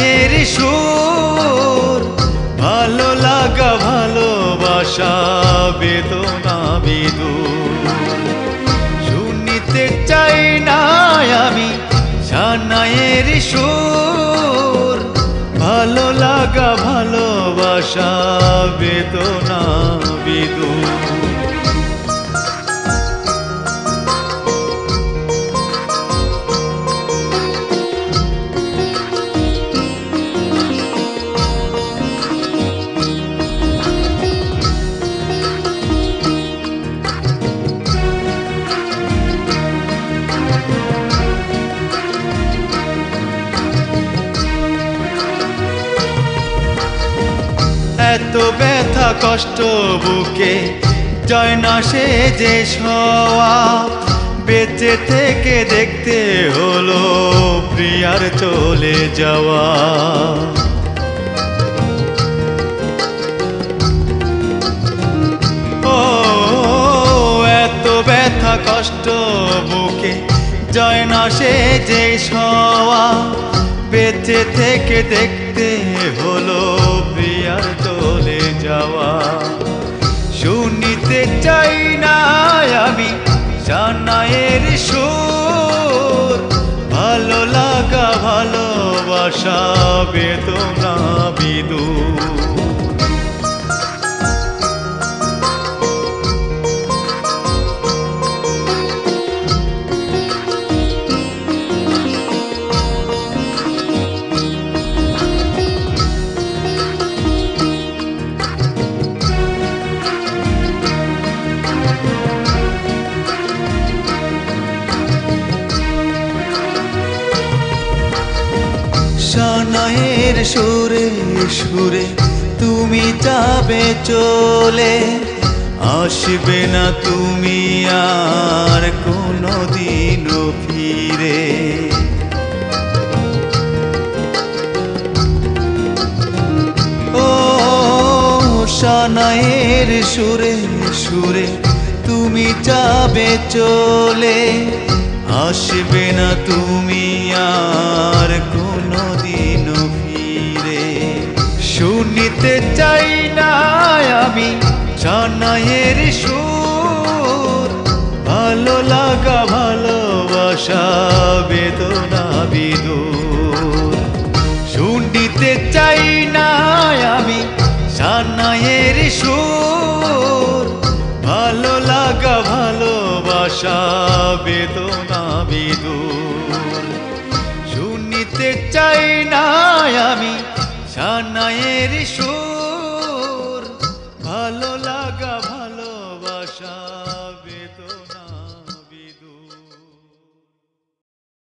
সানায়ের সুর, ভালো লাগা, ভালোবাসা, বেদনা, বিদুর। শুনিতে চাই না আমি সানায়ের সুর, ভালো লাগা, ভালোবাসা, বেদনা, বিদুর। এত ব্যথা কষ্ট বুকে। জয় না সে যে সওয়া। বেঁচে থেকে দেখতে হলো, প্রিয়ার চলে যাওয়া। ও, এত ব্যথা কষ্ট বুকে। জয় না সে যে সওয়া। বেঁচে থেকে দেখতে হলো যাওয়া। শুনিতে চাই না আমি জানায়ের সুর। ভালো লাগা ভালোবাসা বেদনা বিদুর। সুরে সুরে তুমি যাবে চলে। আসবে না তুমি আর কোনো দিনও ফিরে। ও সানায়ের সুরে সুরে তুমি যাবে চলে। আসবে না তুমি আর কোনো দিন আশা বেদনা, বিদুর। শুনিতে চাই না আমি সানায়ের সুর। ভালো লাগা, ভালোবাসা, বেদনা, বিদুর। শুনিতে চাই না আমি সানায়ের সুর। ভালো লাগা, ভালোবাসা